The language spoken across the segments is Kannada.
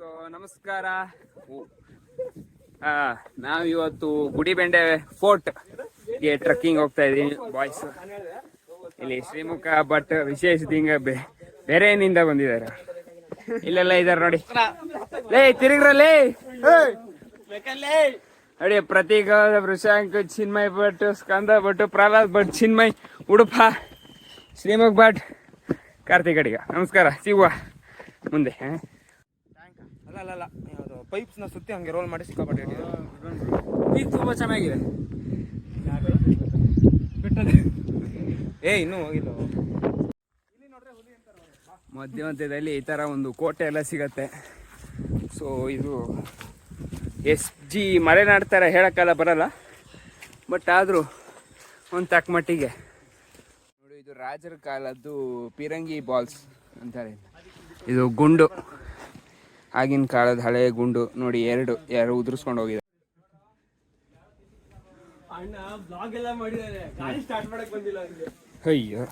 ಸೊ ನಮಸ್ಕಾರ. ಆ, ನಾವಿವತ್ತು ಗುಡಿಬೆಂಡೆ ಫೋರ್ಟ್ಗೆ ಟ್ರಕ್ಕಿಂಗ್ ಹೋಗ್ತಾ ಇದೀವಿ ಬಾಯ್ಸ್ ಇಲ್ಲಿ ಶ್ರೀಮುಖ ಭಟ್ ವಿಶೇಷ ದಿಂಗ ಬೇರೆ ಏನಿಂದ ಬಂದಿದ್ದಾರೆ. ಇಲ್ಲೆಲ್ಲ ಇದಾರೆ ನೋಡಿ. ಲೇ ತಿರುಗ್ರಲ್ಲೇ ನೋಡಿ ಪ್ರತೀಕ ವೃಷಾಂಕ್ ಚಿನ್ಮಯ್ ಭಟ್ ಸ್ಕಂದ ಭಟ್ ಪ್ರಹ್ಲಾದ್ ಭಟ್ ಚಿನ್ಮಯ್ ಉಡುಪ ಶ್ರೀಮುಖ್ ಭಟ್ ಕಾರ್ತಿಕ್ ಅಡಿಗ. ನಮಸ್ಕಾರ. ಸಿಗುವ ಮುಂದೆ? ಅಲ್ಲ ಅಲ್ಲ ಅಲ್ಲ. ಯಾವುದು ಪೈಪ್ಸ್ನ ಸುತ್ತಿ ಹಂಗೆ ರೋಲ್ ಮಾಡಿ ಸಿಕ್ಕಾಪಟ್ಟೆ ಈಗ ತುಂಬ ಚೆನ್ನಾಗಿದೆ. ಏ ಇನ್ನೂ ಹೋಗಿಲ್ಲ. ಮಧ್ಯ ಮಧ್ಯದಲ್ಲಿ ಈ ತರ ಒಂದು ಕೋಟೆ ಎಲ್ಲ ಸಿಗತ್ತೆ. ಸೊ ಇದು ಎಸ್ ಜಿ ಮಲೆನಾಡು ಥರ ಹೇಳಕ್ಕೆಲ್ಲ ಬರಲ್ಲ. ಬಟ್ ಆದರೂ ಒಂದು ತಕ್ಕ ಮಟ್ಟಿಗೆ. ನೋಡಿ ಇದು ರಾಜರ ಕಾಲದ್ದು ಪಿರಂಗಿ ಬಾಲ್ಸ್ ಅಂತಾರೆ. ಇದು ಗುಂಡು. ಆಗಿನ ಕಾಲದ ಹಳೆ ಗುಂಡು ನೋಡಿ ಎರಡು ಯಾರು ಉದುರಿಸ್ಕೊಂಡು ಹೋಗಿದೆ ಅಣ್ಣ ಬ್ಲಾಗ್ ಎಲ್ಲ ಮಾಡಿದ್ದಾರೆ ಗಾಡಿ ಸ್ಟಾರ್ಟ್ ಮಾಡಕ್ ಬಂದಿಲ್ಲ ಅವ್ರಿಗೆ. ಅಯ್ಯೋ.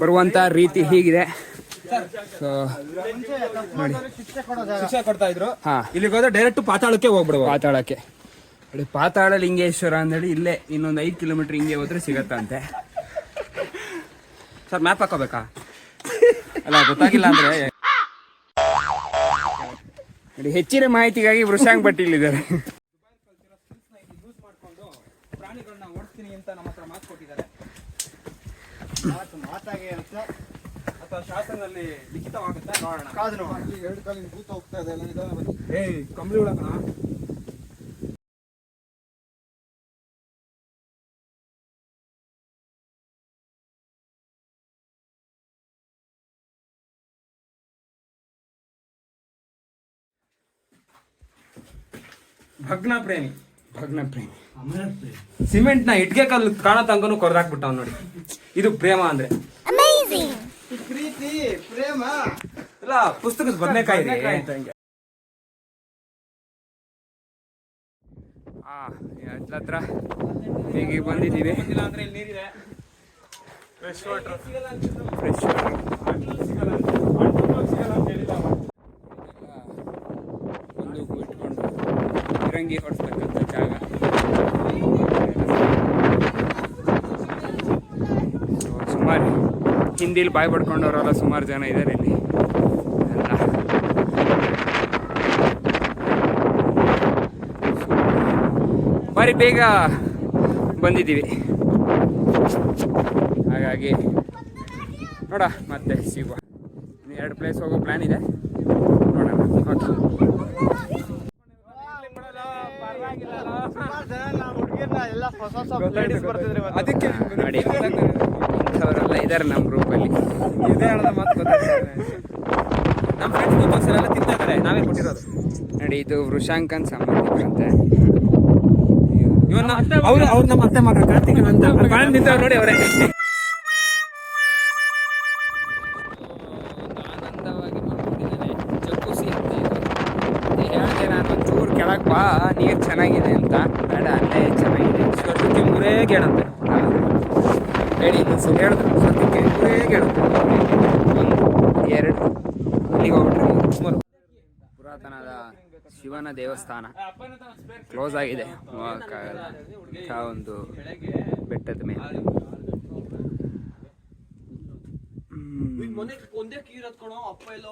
ಬರುವಂತ ರೀತಿ ಹೀಗಿದೆ. ಸೊ ಶಿಕ್ಷೆ ಕೊಡ್ತಾ ಇದ್ರು. ಹಾ. ಇಲ್ಲಿಗೆ ಹೋದ್ರೆ ಡೈರೆಕ್ಟ್ ಪಾತಾಳಕ್ಕೆ ಹೋಗ್ಬಿಡುವ. ಪಾತಾಳಕ್ಕೆ. ಪಾತಾಳ ಲಿಂಗೇಶ್ವರ ಅಂದೇಳಿ ಇಲ್ಲೇ ಇನ್ನೊಂದು ಐದು ಕಿಲೋಮೀಟರ್ ಹಿಂಗೆ ಹೋದ್ರೆ ಸಿಗತ್ತಂತೆ. Sir map ಹಾಕೋಬೇಕಾ? ಅಲ್ಲ ಗೊತ್ತಾಗಿಲ್ಲ ಅಂದ್ರೆ ನೋಡಿ ಹೆಚ್ಚಿನ ಮಾಹಿತಿಗಾಗಿ ವೃಷಾಂಗ್ ಭಟ್ ಇಲ್ಲಿದ್ದಾರೆ. ಪ್ರಾಣಿಗಳನ್ನ ಓಡಿಸ್ತೀನಿ ಅಂತ ನಮ್ಮ ಹತ್ರ ಮಾತು ಕೊಟ್ಟಿದ್ದಾರೆ ಅಥವಾ ಶಾಸನದಲ್ಲಿ ಲಿಖಿತವಾಗುತ್ತೆ ನೋಡೋಣ ಎರಡು ಕಾಲಿನ ಭೂತ ಹೋಗ್ತಾ ಇದೆ. ಏಯ್ ಕಂಬಳಿ ಒಳಗಣ ಭಗ್ನ ಪ್ರೇಮಿ. ಭಗ್ನ ಪ್ರೇಮಿ. ಸಿಮೆಂಟ್ನ ಇಟ್ಗೆ ಕಲ್ಲು ಕಾಣ ತಂಗನು ಕೊರ್ದಾಕ್ಬಿಟ್ಟವ್ ನೋಡಿ. ಇದು ಪ್ರೇಮ ಅಂದ್ರೆ. ಪ್ರೀತಿ ಪ್ರೇಮ. ಇಲ್ಲ ಪುಸ್ತಕದ ಬದನೆಕಾಯಿ ಆ ಹತ್ರ ಹೇಗೆ ಬಂದಿದ್ದೀವಿ. ಫ್ರೆಶ್ ನೀರಿದೆ ಫ್ರೆಶ್ ವಾಟರ್ ಫ್ರೆಶ್ ಬಂದೂಕು ಫಿರಂಗಿ ಹೊಡ್ತಕ್ಕಂಥ ಜಾಗ. ಸುಮಾರು ಹಿಂದಿಲಿ ಬಾಯ್ ಪಡ್ಕೊಂಡವರೆಲ್ಲ ಸುಮಾರು ಜನ ಇದ್ದಾರೆ ಇಲ್ಲಿ. ಬಾರಿ ಬೇಗ ಬಂದಿದ್ದೀವಿ. ಹಾಗಾಗಿ ನೋಡ ಮತ್ತೆ ಸಿಗುವ. ಎರಡು ಪ್ಲೇಸ್ ಹೋಗೋ ಪ್ಲ್ಯಾನ್ ಇದೆ. ನೋಡೋಣ. ಅದಕ್ಕೆ ನೋಡಿ ಇಂಥವರೆಲ್ಲ ಇದ್ದಾರೆ ನಮ್ಮ ಗ್ರೂಪಲ್ಲಿ ಇದೇ ಹೇಳದ ಮಾತು ನಮ್ಮ ಫ್ರೆಂಡ್ಸ್ ದೋಸ್ತರು ಎಲ್ಲ ತಿಂತಾ ಇದ್ದಾರೆ ನಾವೇ ಕೊಟ್ಟಿರೋದು. ನೋಡಿ ಇದು ವೃಷಾಂಕನ್ ಸಂಬಂಧಿಕರಂತೆ. ಇವನ್ನ ಅವ್ರು ಅವ್ರು ನಮ್ಮ ಅತ್ತೆ ಮಗ. ಕಾರ್ತಿಕ್ ಅಂತ. ನಿಂತವ್ರು ನೋಡಿ ಅವರೇ. ಆನಂದವಾಗಿ ಮಾಡ್ಕೊಂಡಿದ್ದಾನೆ ಚಕ್ಕು ಅಂತ ಹೇಳಿದೆ ನಾನು ಒಂಚೂರು ಕೆಳಗೆ ಬಾ. ನೀರು ಚೆನ್ನಾಗಿದೆ ಅಂತ. ಬೇಡ, ಅಲ್ಲೇ ಚೆನ್ನಾಗಿದೆ. ಸದ್ಯಕ್ಕೆ ಮೂರೇ ಕೇಳುತ್ತೆ. ಹೇಳಿ ಇನ್ನೊಂದ್ಸಲ ಹೇಳಿದ್ರು ಸದ್ಯಕ್ಕೆ ಮೂರೇ ಕೇಳುತ್ತೆ. ಒಂದು, ಎರಡು, ಅಲ್ಲಿಗೆ ಹೋಗ್ಬಿಟ್ರೆ ಮೂರು. ಪುರಾತನದ ಶಿವನ ದೇವಸ್ಥಾನ. ಕ್ಲೋಸ್ ಆಗಿದೆ. ಒಂದು ಬೆಟ್ಟದ ಮೇಲೆ. ಒಂದೇ ಕೀರ್ ಹತ್ಕೊಳೋ ಅಪ್ಪ ಎಲ್ಲ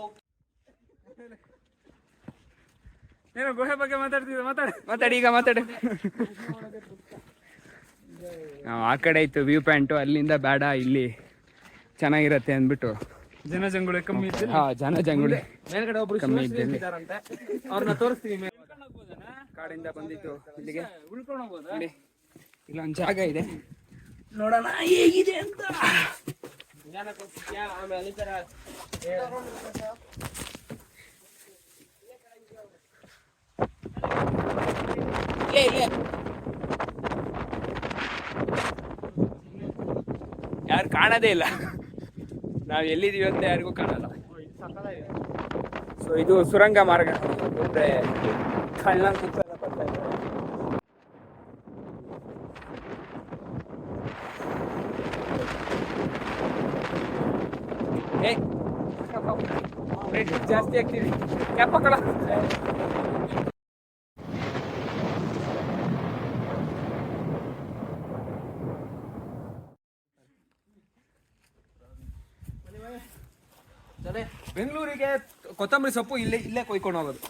ಏನೋ ಗುಹೆ ಬಗ್ಗೆ ಮಾತಾಡ್ತಿದ್ದೆ ಮಾತಾಡಿ. ಮಾತಾಡಿ ಈಗ ಮಾತಾಡಿ. ನಾವು ಆ ಕಡೆ ಇತ್ತು ವ್ಯೂ ಪಾಯಿಂಟು ಅಲ್ಲಿಂದ ಬೇಡ ಇಲ್ಲಿ ಚೆನ್ನಾಗಿರತ್ತೆ ಅಂದ್ಬಿಟ್ಟು. ಜನ ಜಂಗುಳಿ ಕಮ್ಮಿ ಇತ್ತು ಹಾ ಜನ ಜಂಗುಳಿ ಮೇಲ್ಗಡೆ ಒಬ್ರು ಕಮ್ಮಿ ಇದ್ದಲ್ಲಿ. ಇದ್ದಾರಂತೆ ಅವ್ರನ್ನ ತೋರಿಸ್ತೀವಿ ಕಾಡಿಂದ ಬಂದಿತ್ತು ಇಲ್ಲಿಗೆ. ಉಳ್ಕೊಂಡು ಹೋಗ್ಬೋದಾ? ನೋಡಿ ಇಲ್ಲೊಂದು ಜಾಗ ಇದೆ. ನೋಡೋಣ ಹೇಗಿದೆ ಅಂತ. ಆಮೇಲೆ ಅಲ್ಲಿ ಆಮೇಲೆ ಈ ತರ ಇಲ್ಲೇ ಇಲ್ಲೇ ಯಾರು ಕಾಣದೇ ಇಲ್ಲ. ನಾವು ಎಲ್ಲಿದ್ದೀವಿ ಅಂತ ಯಾರಿಗೂ ಕಾಣಲ್ಲ. ಸೊ ಇದು ಸುರಂಗ ಮಾರ್ಗ. ಮುಂದೆ ಜಾಸ್ತಿ ಆಗ್ತಿದೆ. ಕೆಪ್ಪ ಹಾಕಲ್ಲ ಬೆಂಗಳೂರಿಗೆ ಕೊತ್ತಂಬರಿ ಸೊಪ್ಪು ಇಲ್ಲೇ ಇಲ್ಲೇ ಕೊಯ್ಕೊಂಡು ಹೋಗೋದು.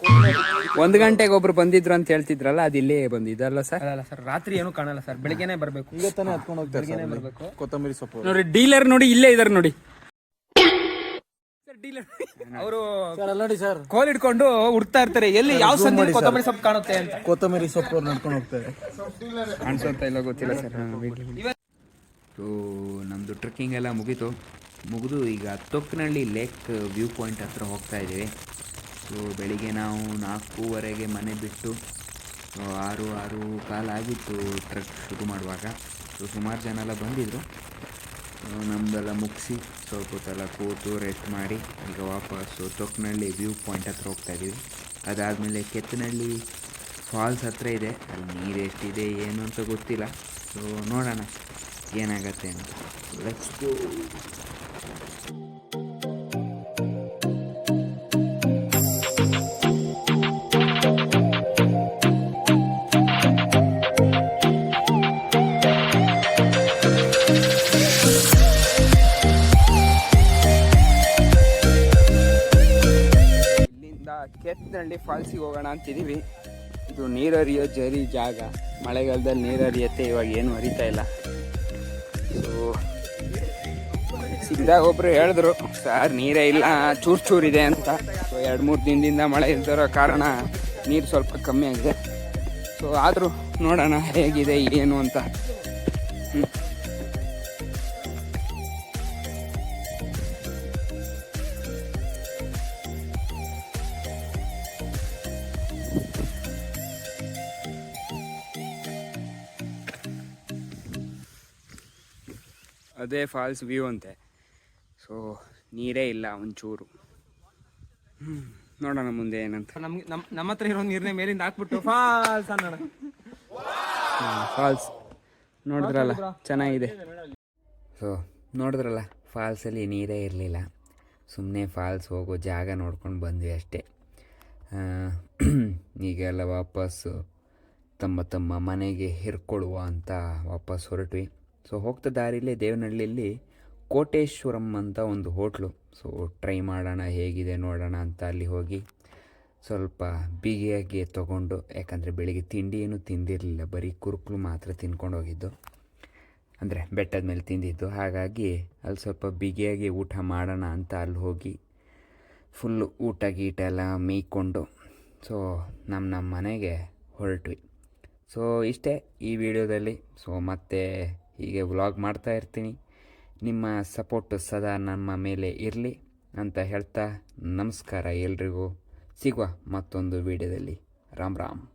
ಒಂದು ಗಂಟೆಗೆ ಒಬ್ರು ಬಂದಿದ್ರು ಅಂತ ಹೇಳ್ತಿದ್ರಲ್ಲ ಅದು ಇಲ್ಲೇ ಬಂದಿದ್ದಲ್ಲ ಸರ್? ಅಲ್ಲ ಸರ್ ರಾತ್ರಿ ಏನು ಕಾಣಲ್ಲ ಸರ್. ಬೆಳಿಗ್ಗೆನೆ ಬರಬೇಕು. ಈಗ ತಾನೇ ಹತ್ಕೊಂಡು ಹೋಗ್ತಾರೆ ಬೆಳಿಗ್ಗೆನೆ ಬರಬೇಕು. ಕೊತ್ತಂಬರಿ ಸೊಪ್ಪು. ನೋಡಿ ಡೀಲರ್ ನೋಡಿ ಇಲ್ಲೇ ಇದಾರೆ ನೋಡಿ. ಡೀಲರ್ ಅವರು ನೋಡಿ ಸರ್. ಕೋಲ್ ಇಟ್ಕೊಂಡು ಹುಡ್ತಾ ಇರ್ತಾರೆ. ಎಲ್ಲಿ ಯಾವ ಸಂದಿ ಕೊತ್ತಂಬರಿ ಸೊಪ್ಪು ಕಾಣುತ್ತೆ ಅಂತ. ಕೊತ್ತಂಬರಿ ಸೊಪ್ಪು ನಡ್ಕೊಂಡು ಹೋಗ್ತಾರೆ. ಕಾಣಿಸುತ್ತಾ ಇಲ್ಲ ಗೊತ್ತಿಲ್ಲ ಸರ್. ನಮ್ದು ಟ್ರೆಕ್ಕಿಂಗ್ ಎಲ್ಲ ಮುಗೀತು. ಮುಗಿದು ಈಗ ತೊಕ್ಕನಹಳ್ಳಿ ಲೇಕ್ ವ್ಯೂ ಪಾಯಿಂಟ್ ಹತ್ರ ಹೋಗ್ತಾ ಇದ್ದೀವಿ. ಸೊ ಬೆಳಿಗ್ಗೆ ನಾವು ನಾಲ್ಕೂವರೆಗೆ ಮನೆ ಬಿಟ್ಟು ಆರು ಆರು ಕಾಲಾಗಿತ್ತು ಟ್ರಕ್ ಶುರು ಮಾಡುವಾಗ. ಸೊ ಸುಮಾರು ಜನ ಎಲ್ಲ ಬಂದಿದ್ದರು ನಮ್ಮದೆಲ್ಲ ಮುಗಿಸಿ ಸ್ವಲ್ಪ ಹೊತ್ತೆಲ್ಲ ಕೂತು ರೆಸ್ಟ್ ಮಾಡಿ, ಈಗ ವಾಪಸ್ಸು ತೊಕ್ಕನಹಳ್ಳಿ ವ್ಯೂ ಪಾಯಿಂಟ್ ಹತ್ರ ಹೋಗ್ತಾ ಇದ್ದೀವಿ. ಅದಾದಮೇಲೆ ಕೆತ್ತನಹಳ್ಳಿ ಫಾಲ್ಸ್ ಹತ್ರ ಇದೆ. ಅಲ್ಲಿ ನೀರು ಎಷ್ಟಿದೆ, ಏನು ಅಂತ ಗೊತ್ತಿಲ್ಲ. ಸೊ ನೋಡೋಣ ಏನಾಗತ್ತೆ ಅಂತ. ಲೆಟ್ಸ್ ಕೆತ್ತನಹಳ್ಳಿ ಫಾಲ್ಸಿಗೆ ಹೋಗೋಣ ಅಂತಿದ್ದೀವಿ. ಇದು ನೀರು ಹರಿಯೋ ಜರಿ ಜಾಗ. ಮಳೆಗಾಲದಲ್ಲಿ ನೀರು ಹರಿಯತ್ತೆ ಇವಾಗ ಏನು ಹರಿತಾ ಇಲ್ಲ. ಸಿಕ್ಕಿದಾಗ ಒಬ್ರು ಹೇಳಿದ್ರು, ಸರ್, ನೀರೇ ಇಲ್ಲ, ಚೂರು ಚೂರಿದೆ ಅಂತ. ಸೊ ಎರಡು ಮೂರು ದಿನದಿಂದ ಮಳೆ ಇಲ್ದಿರೋ ಕಾರಣ ನೀರು ಸ್ವಲ್ಪ ಕಮ್ಮಿ ಆಗಿದೆ. ಸೊ ಆದರೂ ನೋಡೋಣ ಹೇಗಿದೆ, ಏನು ಅಂತ. ಅದೇ ಫಾಲ್ಸ್ ವ್ಯೂ ಅಂತೆ. ಸೊ ನೀರೇ ಇಲ್ಲ ಒಂಚೂರು. ನೋಡೋಣ ಮುಂದೆ ಏನಂತ. ನಮ್ಗೆ ನಮ್ಮ ನಮ್ಮ ಹತ್ರ ಇರೋ ನೀರ್ನ ಮೇಲಿಂದ ಹಾಕ್ಬಿಟ್ಟು ಫಾಲ್ಸ್ ಅನ್ನೋಣ. ಫಾಲ್ಸ್. ನೋಡಿದ್ರಲ್ಲ ಚೆನ್ನಾಗಿದೆ. ಸೊ ನೋಡಿದ್ರಲ್ಲ ಫಾಲ್ಸಲ್ಲಿ ನೀರೇ ಇರಲಿಲ್ಲ. ಸುಮ್ಮನೆ ಫಾಲ್ಸ್ ಹೋಗೋ ಜಾಗ ನೋಡ್ಕೊಂಡು ಬಂದ್ವಿ ಅಷ್ಟೇ. ಈಗೆಲ್ಲ ವಾಪಸ್ಸು ತಮ್ಮ ತಮ್ಮ ಮನೆಗೆ ಹಿರ್ಕೊಳ್ಳುವ ಅಂತ ವಾಪಸ್ ಹೊರಟ್ವಿ. ಸೊ ಹೋಗ್ತಾ ದಾರಿಲೇ ದೇವನಹಳ್ಳಿಯಲ್ಲಿ ಕೋಟೇಶ್ವರಂ ಅಂತ ಒಂದು ಹೋಟ್ಲು. ಸೊ ಟ್ರೈ ಮಾಡೋಣ, ಹೇಗಿದೆ ನೋಡೋಣ ಅಂತ ಅಲ್ಲಿ ಹೋಗಿ ಸ್ವಲ್ಪ ಬಿಗಿಯಾಗಿ ತೊಗೊಂಡು, ಯಾಕಂದರೆ ಬೆಳಿಗ್ಗೆ ತಿಂಡಿ ಏನು ತಿಂದಿರಲಿಲ್ಲ, ಬರೀ ಕುರುಕಲು ಮಾತ್ರ ತಿನ್ಕೊಂಡು ಹೋಗಿದ್ದು. ಅಂದರೆ ಬೆಟ್ಟದ ಮೇಲೆ ತಿಂದಿದ್ದು. ಹಾಗಾಗಿ ಅಲ್ಲಿ ಸ್ವಲ್ಪ ಬಿಗಿಯಾಗಿ ಊಟ ಮಾಡೋಣ ಅಂತ ಅಲ್ಲಿ ಹೋಗಿ ಫುಲ್ಲು ಊಟ ಗೀಟ ಎಲ್ಲ ಮೇಯ್ಕೊಂಡು ಸೊ ನಮ್ಮ ನಮ್ಮ ಮನೆಗೆ ಹೊರಟ್ವಿ. ಸೊ ಇಷ್ಟೇ ಈ ವಿಡಿಯೋದಲ್ಲಿ. ಸೊ ಮತ್ತೆ ಹೀಗೆ ವ್ಲಾಗ್ ಮಾಡ್ತಾ ಇರ್ತೀನಿ. ನಿಮ್ಮ ಸಪೋರ್ಟ್ ಸದಾ ನಮ್ಮ ಮೇಲೆ ಇರಲಿ ಅಂತ ಹೇಳ್ತಾ ನಮಸ್ಕಾರ ಎಲ್ರಿಗೂ. ಸಿಗುವ ಮತ್ತೊಂದು ವಿಡಿಯೋದಲ್ಲಿ. ರಾಮ್ ರಾಮ್.